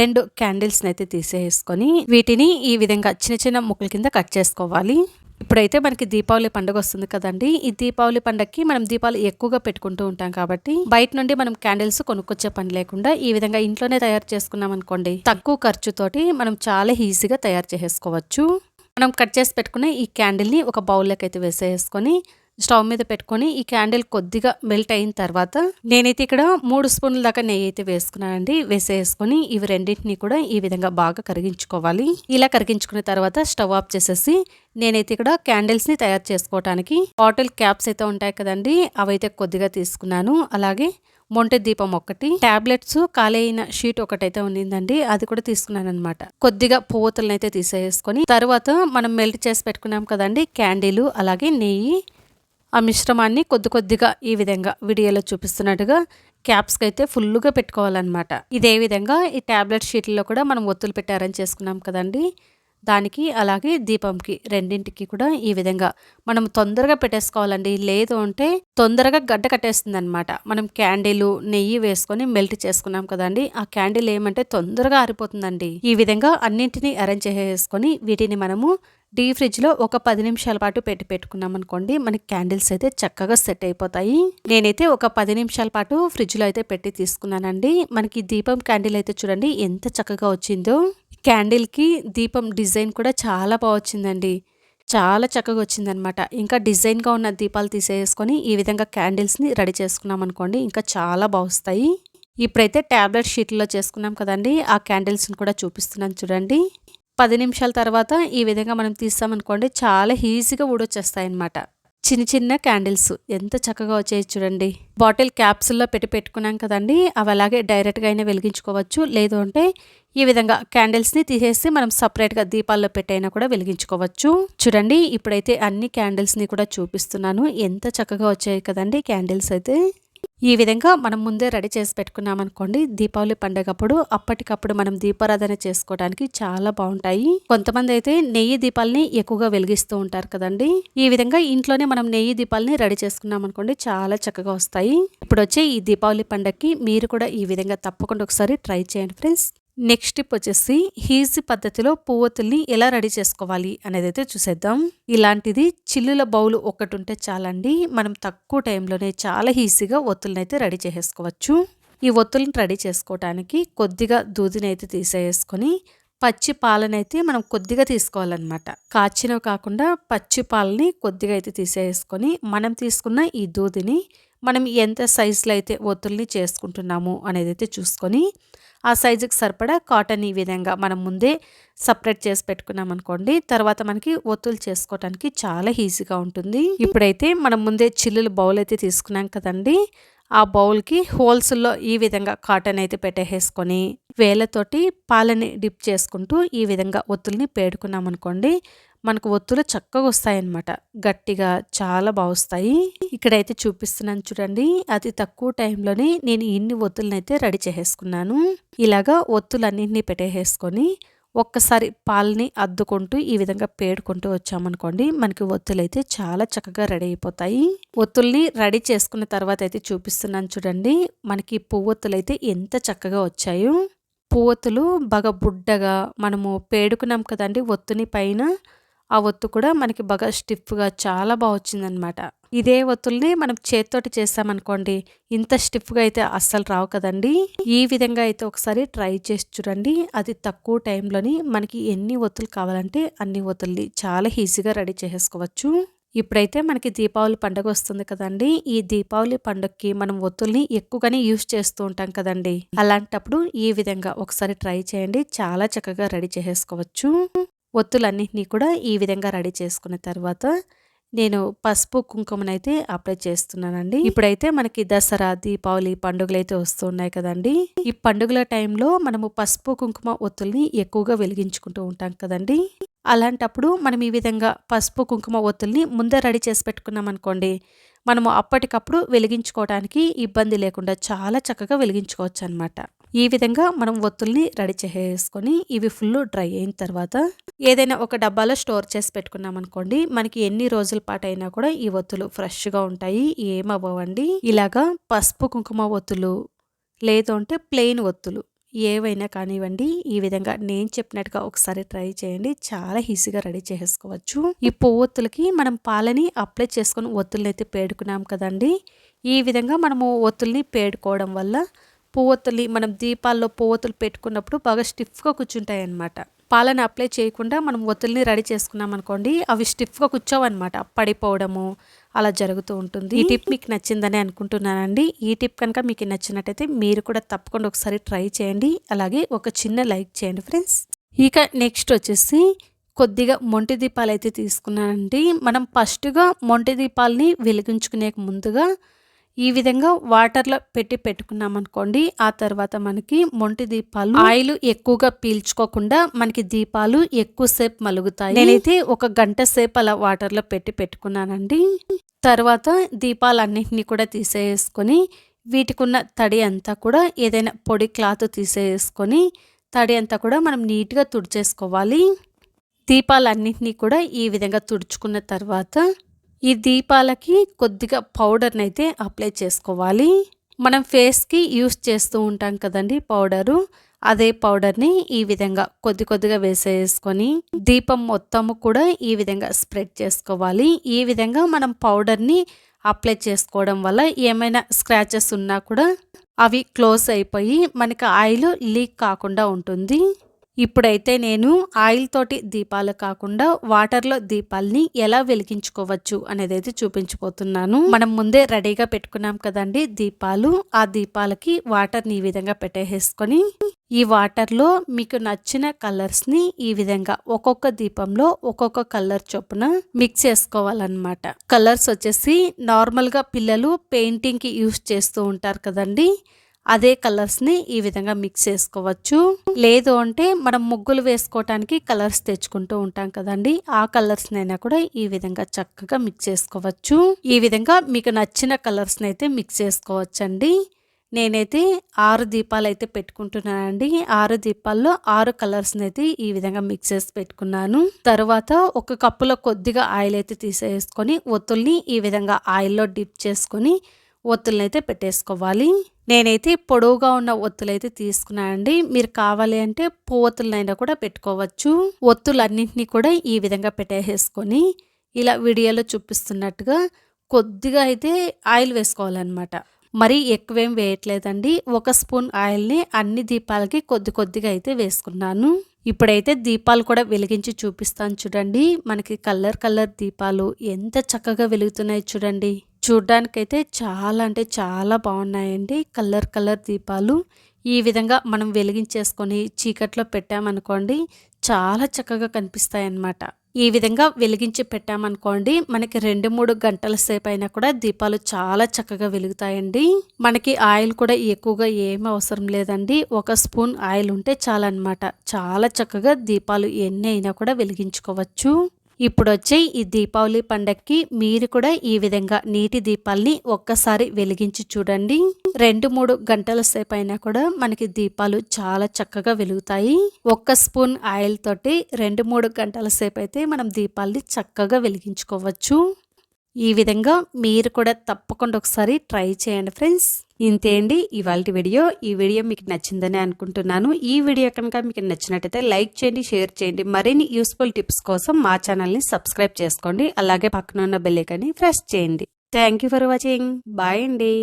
రెండు క్యాండిల్స్ని అయితే తీసేసుకొని వీటిని ఈ విధంగా చిన్న చిన్న ముక్కల కింద కట్ చేసుకోవాలి. ఇప్పుడైతే మనకి దీపావళి పండుగ వస్తుంది కదండి. ఈ దీపావళి పండగకి మనం దీపాలు ఎక్కువగా పెట్టుకుంటూ ఉంటాం కాబట్టి బయట నుండి మనం క్యాండిల్స్ కొనుక్కొచ్చే పని లేకుండా ఈ విధంగా ఇంట్లోనే తయారు చేసుకున్నాం అనుకోండి తక్కువ ఖర్చుతోటి మనం చాలా ఈజీగా తయారు చేసుకోవచ్చు. మనం కట్ చేసి పెట్టుకునే ఈ క్యాండిల్ని ఒక బౌల్లోకి అయితే వేసేసుకొని స్టవ్ మీద పెట్టుకొని ఈ క్యాండిల్ కొద్దిగా మెల్ట్ అయిన తర్వాత నేనైతే ఇక్కడ మూడు స్పూన్ల దాకా నెయ్యి అయితే వేసుకున్నానండి. వేసేసుకొని ఇవి రెండింటిని కూడా ఈ విధంగా బాగా కరిగించుకోవాలి. ఇలా కరిగించుకున్న తర్వాత స్టవ్ ఆఫ్ చేసేసి నేనైతే ఇక్కడ క్యాండిల్స్ని తయారు చేసుకోవడానికి బాటిల్ క్యాప్స్ అయితే ఉంటాయి కదండి అవైతే కొద్దిగా తీసుకున్నాను. అలాగే మొంటె దీపం ఒకటి టాబ్లెట్స్ ఖాళీ అయిన షీట్ ఒకటైతే ఉండిందండి అది కూడా తీసుకున్నాను అనమాట కొద్దిగా పువ్వుతులను అయితే తీసేసుకొని తర్వాత మనం మెల్ట్ చేసి పెట్టుకున్నాం కదండి క్యాండిల్ అలాగే నెయ్యి ఆ మిశ్రమాన్ని కొద్ది కొద్దిగా ఈ విధంగా వీడియోలో చూపిస్తున్నట్టుగా క్యాప్స్కి అయితే ఫుల్గా పెట్టుకోవాలన్నమాట. ఇదే విధంగా ఈ ట్యాబ్లెట్ షీట్లో కూడా మనం ఒత్తులు పెట్టి అరేంజ్ చేసుకున్నాం కదండి. దానికి అలాగే దీపంకి రెండింటికి కూడా ఈ విధంగా మనం తొందరగా పెట్టేసుకోవాలండి. లేదు అంటే తొందరగా గడ్డ కట్టేస్తుంది అనమాట మనం క్యాండిల్ నెయ్యి వేసుకొని మెల్ట్ చేసుకున్నాం కదండి. ఆ క్యాండిల్ ఏమంటే తొందరగా ఆరిపోతుందండి. ఈ విధంగా అన్నింటినీ అరేంజ్ చేసుకొని వీటిని మనము డీ ఫ్రిడ్జ్లో ఒక పది నిమిషాల పాటు పెట్టి పెట్టుకున్నాం అనుకోండి మనకి క్యాండిల్స్ అయితే చక్కగా సెట్ అయిపోతాయి. నేనైతే ఒక పది నిమిషాల పాటు ఫ్రిడ్జ్లో అయితే పెట్టి తీసుకున్నానండి. మనకి దీపం క్యాండిల్ అయితే చూడండి ఎంత చక్కగా వచ్చిందో. క్యాండిల్కి దీపం డిజైన్ కూడా చాలా బాగా వచ్చిందండి. చాలా చక్కగా వచ్చిందనమాట. ఇంకా డిజైన్గా ఉన్న దీపాలు తీసేసుకొని ఈ విధంగా క్యాండిల్స్ని రెడీ చేసుకున్నాం అనుకోండి ఇంకా చాలా బాగుస్తాయి ఇప్పుడైతే ట్యాబ్లెట్ షీట్లో చేసుకున్నాం కదండి ఆ క్యాండిల్స్ని కూడా చూపిస్తున్నాను చూడండి. పది నిమిషాల తర్వాత ఈ విధంగా మనం తీస్తామనుకోండి చాలా ఈజీగా ఊడొచ్చేస్తాయి అనమాట చిన్న చిన్న క్యాండిల్స్ ఎంత చక్కగా వచ్చాయి చూడండి. బాటిల్ క్యాప్సుల్లో పెట్టి పెట్టుకున్నాం కదండి అవి అలాగే డైరెక్ట్గా అయినా వెలిగించుకోవచ్చు. లేదు అంటే ఈ విధంగా క్యాండిల్స్ని తీసేసి మనం సపరేట్గా దీపాల్లో పెట్టైనా కూడా వెలిగించుకోవచ్చు. చూడండి ఇప్పుడైతే అన్ని క్యాండిల్స్ని కూడా చూపిస్తున్నాను. ఎంత చక్కగా వచ్చాయి కదండి క్యాండిల్స్ అయితే. ఈ విధంగా మనం ముందే రెడీ చేసి పెట్టుకున్నామనుకోండి దీపావళి పండగప్పుడు అప్పటికప్పుడు మనం దీపారాధన చేసుకోవడానికి చాలా బాగుంటాయి. కొంతమంది అయితే నెయ్యి దీపాలని ఎక్కువగా వెలిగిస్తూ ఉంటారు కదండి. ఈ విధంగా ఇంట్లోనే మనం నెయ్యి దీపాలని రెడీ చేసుకున్నామనుకోండి చాలా చక్కగా వస్తాయి. ఇప్పుడు వచ్చే ఈ దీపావళి పండగకి మీరు కూడా ఈ విధంగా తప్పకుండా ఒకసారి ట్రై చేయండి ఫ్రెండ్స్. నెక్స్ట్ టిప్ వచ్చేసి హీజీ పద్ధతిలో పువ్వొత్తుల్ని ఎలా రెడీ చేసుకోవాలి అనేది అయితే చూసేద్దాం. ఇలాంటిది చిల్లుల బౌలు ఒకటి ఉంటే చాలండి. మనం తక్కువ టైంలోనే చాలా ఈజీగా ఒత్తులను అయితే రెడీ చేసేసుకోవచ్చు. ఈ ఒత్తులను రెడీ చేసుకోవడానికి కొద్దిగా దూదిని అయితే తీసేసుకొని పచ్చి పాలనైతే మనం కొద్దిగా తీసుకోవాలన్నమాట. కాచినవి కాకుండా పచ్చి పాలని కొద్దిగా అయితే తీసేసుకొని మనం తీసుకున్న ఈ దూదిని మనం ఎంత సైజులో అయితే ఒత్తుల్ని చేసుకుంటున్నాము అనేది అయితే చూసుకొని ఆ సైజుకి సరిపడా కాటన్ ఈ విధంగా మనం ముందే సపరేట్ చేసి పెట్టుకున్నాం అనుకోండి తర్వాత మనకి ఒత్తులు చేసుకోవడానికి చాలా ఈజీగా ఉంటుంది. ఇప్పుడైతే మనం ముందే చిల్లులు బౌల్ అయితే తీసుకున్నాం కదండి ఆ బౌల్కి హోల్స్లో ఈ విధంగా కాటన్ అయితే పెట్టేసుకొని వేలతోటి పాలని డిప్ చేసుకుంటూ ఈ విధంగా ఒత్తుల్ని పేడుకున్నాం అనుకోండి మనకు ఒత్తులు చక్కగా వస్తాయన్నమాట. గట్టిగా చాలా బాగుస్తాయి ఇక్కడైతే చూపిస్తున్నాను చూడండి. అతి తక్కువ టైంలోనే నేను ఇన్ని ఒత్తులనైతే అయితే రెడీ చేసేసుకున్నాను. ఇలాగా ఒత్తులన్నింటినీ పెట్టేసుకొని ఒక్కసారి పాలని అద్దుకుంటూ ఈ విధంగా పేడుకుంటూ వచ్చామనుకోండి మనకి ఒత్తులు అయితే చాలా చక్కగా రెడీ అయిపోతాయి. ఒత్తుల్ని రెడీ చేసుకున్న తర్వాత అయితే చూపిస్తున్నాను చూడండి. మనకి పువ్వొత్తులు అయితే ఎంత చక్కగా వచ్చాయో. పువ్వొత్తులు బాగా బుడ్డగా మనము పేడుకున్నాం కదండి ఒత్తుని పైన. ఆ ఒత్తు కూడా మనకి బాగా స్టిఫ్గా చాలా బాగా వచ్చిందనమాట ఇదే ఒత్తుల్ని మనం చేత్తోటి చేస్తామనుకోండి ఇంత స్టిఫ్గా అయితే అస్సలు రావు కదండి. ఈ విధంగా అయితే ఒకసారి ట్రై చేసి చూడండి. అది తక్కువ టైంలోని మనకి ఎన్ని ఒత్తులు కావాలంటే అన్ని ఒత్తుల్ని చాలా ఈజీగా రెడీ చేసుకోవచ్చు. ఇప్పుడైతే మనకి దీపావళి పండుగ వస్తుంది కదండి. ఈ దీపావళి పండుగకి మనం ఒత్తుల్ని ఎక్కువగానే యూజ్ చేస్తూ ఉంటాం కదండి. అలాంటప్పుడు ఈ విధంగా ఒకసారి ట్రై చేయండి. చాలా చక్కగా రెడీ చేసుకోవచ్చు. ఒత్తులన్నింటినీ కూడా ఈ విధంగా రెడీ చేసుకున్న తర్వాత నేను పసుపు కుంకుమనైతే అప్లై చేస్తున్నానండి. ఇప్పుడైతే మనకి దసరా దీపావళి పండుగలు అయితే వస్తున్నాయి కదండి. ఈ పండుగల టైంలో మనము పసుపు కుంకుమ ఒత్తుల్ని ఎక్కువగా వెలిగించుకుంటూ ఉంటాం కదండి. అలాంటప్పుడు మనం ఈ విధంగా పసుపు కుంకుమ ఒత్తుల్ని ముందే రెడీ చేసి పెట్టుకున్నాం అనుకోండి మనము అప్పటికప్పుడు వెలిగించుకోవడానికి ఇబ్బంది లేకుండా చాలా చక్కగా వెలిగించుకోవచ్చు అనమాట ఈ విధంగా మనం ఒత్తుల్ని రెడీ చేసేసుకొని ఇవి ఫుల్ డ్రై అయిన తర్వాత ఏదైనా ఒక డబ్బాలో స్టోర్ చేసి పెట్టుకున్నాం అనుకోండి మనకి ఎన్ని రోజుల పాటు అయినా కూడా ఈ ఒత్తులు ఫ్రెష్గా ఉంటాయి ఏమవ్వండి ఇలాగా పసుపు కుంకుమ ఒత్తులు లేదు అంటే ప్లెయిన్ ఒత్తులు ఏవైనా కానివ్వండి ఈ విధంగా నేను చెప్పినట్టుగా ఒకసారి ట్రై చేయండి చాలా ఈజీగా రెడీ చేసుకోవచ్చు ఈ పువ్వొత్తులకి మనం పాలని అప్లై చేసుకొని ఒత్తుల్ని అయితే పేడుకున్నాం కదండి. ఈ విధంగా మనము ఒత్తుల్ని పేడుకోవడం వల్ల పువ్వొత్తుల్ని మనం దీపాల్లో పువ్వొత్తులు పెట్టుకున్నప్పుడు బాగా స్టిఫ్గా కూర్చుంటాయి అన్నమాట పాలను అప్లై చేయకుండా మనం ఒత్తుల్ని రెడీ చేసుకున్నాం అనుకోండి అవి స్టిఫ్గా కూర్చోవన్నమాట. పడిపోవడము అలా జరుగుతూ ఉంటుంది. ఈ టిప్ మీకు నచ్చిందని అనుకుంటున్నానండి. ఈ టిప్ కనుక మీకు నచ్చినట్టయితే మీరు కూడా తప్పకుండా ఒకసారి ట్రై చేయండి. అలాగే ఒక చిన్న లైక్ చేయండి ఫ్రెండ్స్. ఇక నెక్స్ట్ వచ్చేసి కొద్దిగా మొంటి దీపాలు అయితే తీసుకున్నానండి. మనం ఫస్ట్గా మొంటి దీపాలని వెలిగించుకునే ముందుగా ఈ విధంగా వాటర్లో పెట్టి పెట్టుకున్నాం అనుకోండి ఆ తర్వాత మనకి మొంటి దీపాలు ఆయిల్ ఎక్కువగా పీల్చుకోకుండా మనకి దీపాలు ఎక్కువసేపు మలుగుతాయి. నేనైతే ఒక గంట సేపు అలా వాటర్లో పెట్టి పెట్టుకున్నానండి. తర్వాత దీపాలన్నింటినీ కూడా తీసేసుకొని వీటికున్న తడి అంతా కూడా ఏదైనా పొడి క్లాత్ తీసేసుకొని తడి అంతా కూడా మనం నీట్గా తుడిచేసుకోవాలి. దీపాలన్నింటినీ కూడా ఈ విధంగా తుడుచుకున్న తర్వాత ఈ దీపాలకి కొద్దిగా పౌడర్ని అయితే అప్లై చేసుకోవాలి. మనం ఫేస్కి యూస్ చేస్తూ ఉంటాం కదండి పౌడరు. అదే పౌడర్ని ఈ విధంగా కొద్ది కొద్దిగా వేసేసుకొని దీపం మొత్తము కూడా ఈ విధంగా స్ప్రెడ్ చేసుకోవాలి. ఈ విధంగా మనం పౌడర్ని అప్లై చేసుకోవడం వల్ల ఏమైనా స్క్రాచెస్ ఉన్నా కూడా అవి క్లోజ్ అయిపోయి మనకి ఆయిల్ లీక్ కాకుండా ఉంటుంది. ఇప్పుడైతే నేను ఆయిల్ తోటి దీపాలు కాకుండా వాటర్లో దీపాలని ఎలా వెలిగించుకోవచ్చు అనేది అయితే చూపించిపోతున్నాను మనం ముందే రెడీగా పెట్టుకున్నాం కదండి దీపాలు. ఆ దీపాలకి వాటర్ని ఈ విధంగా పెట్టేసుకొని ఈ వాటర్లో మీకు నచ్చిన కలర్స్ని ఈ విధంగా ఒక్కొక్క దీపంలో ఒక్కొక్క కలర్ చొప్పున మిక్స్ చేసుకోవాలన్నమాట. కలర్స్ వచ్చేసి నార్మల్గా పిల్లలు పెయింటింగ్కి యూస్ చేస్తూ ఉంటారు కదండి. అదే కలర్స్ని ఈ విధంగా మిక్స్ చేసుకోవచ్చు. లేదు అంటే మనం ముగ్గులు వేసుకోవటానికి కలర్స్ తెచ్చుకుంటూ ఉంటాం కదండి. ఆ కలర్స్ నైనా కూడా ఈ విధంగా చక్కగా మిక్స్ చేసుకోవచ్చు. ఈ విధంగా మీకు నచ్చిన కలర్స్ని అయితే మిక్స్ చేసుకోవచ్చండి. నేనైతే ఆరు దీపాలు అయితే పెట్టుకుంటున్నానండి. ఆరు దీపాల్లో ఆరు కలర్స్ని అయితే ఈ విధంగా మిక్స్ చేసి పెట్టుకున్నాను. తర్వాత ఒక కప్పులో కొద్దిగా ఆయిల్ అయితే తీసేసుకొని ఒత్తుల్ని ఈ విధంగా ఆయిల్లో డిప్ చేసుకొని ఒత్తులనైతే పెట్టేసుకోవాలి. నేనైతే పొడవుగా ఉన్న ఒత్తులైతే తీసుకున్నానండి. మీరు కావాలి అంటే పువ్వొత్తులనైనా కూడా పెట్టుకోవచ్చు. ఒత్తులన్నింటినీ కూడా ఈ విధంగా పెట్టేసుకొని ఇలా వీడియోలో చూపిస్తున్నట్టుగా కొద్దిగా అయితే ఆయిల్ వేసుకోవాలన్నమాట. మరీ ఎక్కువేం వేయట్లేదండి. ఒక స్పూన్ ఆయిల్ని అన్ని దీపాలకి కొద్ది కొద్దిగా అయితే వేసుకున్నాను. ఇప్పుడైతే దీపాలు కూడా వెలిగించి చూపిస్తాను చూడండి. మనకి కలర్ కలర్ దీపాలు ఎంత చక్కగా వెలుగుతున్నాయి చూడండి. చూడ్డానికైతే చాలా అంటే చాలా బాగున్నాయండి. కలర్ కలర్ దీపాలు. ఈ విధంగా మనం వెలిగించేసుకొని చీకట్లో పెట్టామనుకోండి చాలా చక్కగా కనిపిస్తాయి అన్నమాట ఈ విధంగా వెలిగించి పెట్టామనుకోండి మనకి రెండు మూడు గంటల సేపు అయినా కూడా దీపాలు చాలా చక్కగా వెలుగుతాయండి. మనకి ఆయిల్ కూడా ఎక్కువగా ఏమి అవసరం లేదండి. ఒక స్పూన్ ఆయిల్ ఉంటే చాలన్నమాట. చాలా చక్కగా దీపాలు ఎన్ని అయినా కూడా వెలిగించుకోవచ్చు. ఇప్పుడు వచ్చే ఈ దీపావళి పండక్కి మీరు కూడా ఈ విధంగా నీటి దీపాల్ని ఒక్కసారి వెలిగించి చూడండి. రెండు మూడు గంటల సేపు అయినా కూడా మనకి దీపాలు చాలా చక్కగా వెలుగుతాయి. ఒక్క స్పూన్ ఆయిల్ తోటి రెండు మూడు గంటల సేపు అయితే మనం దీపాల్ని చక్కగా వెలిగించుకోవచ్చు. ఈ విధంగా మీరు కూడా తప్పకుండా ఒకసారి ట్రై చేయండి ఫ్రెండ్స్. ఇంతే అండి. ఇవాళ వీడియో ఈ వీడియో మీకు నచ్చిందని అనుకుంటున్నాను. ఈ వీడియో కనుక మీకు నచ్చినట్టయితే లైక్ చేయండి షేర్ చేయండి. మరిన్ని యూస్ఫుల్ టిప్స్ కోసం మా ఛానల్ని సబ్స్క్రైబ్ చేసుకోండి. అలాగే పక్కన ఉన్న బెల్లైకాన్ని ప్రెస్ చేయండి. Thank you for watching. Bye అండి.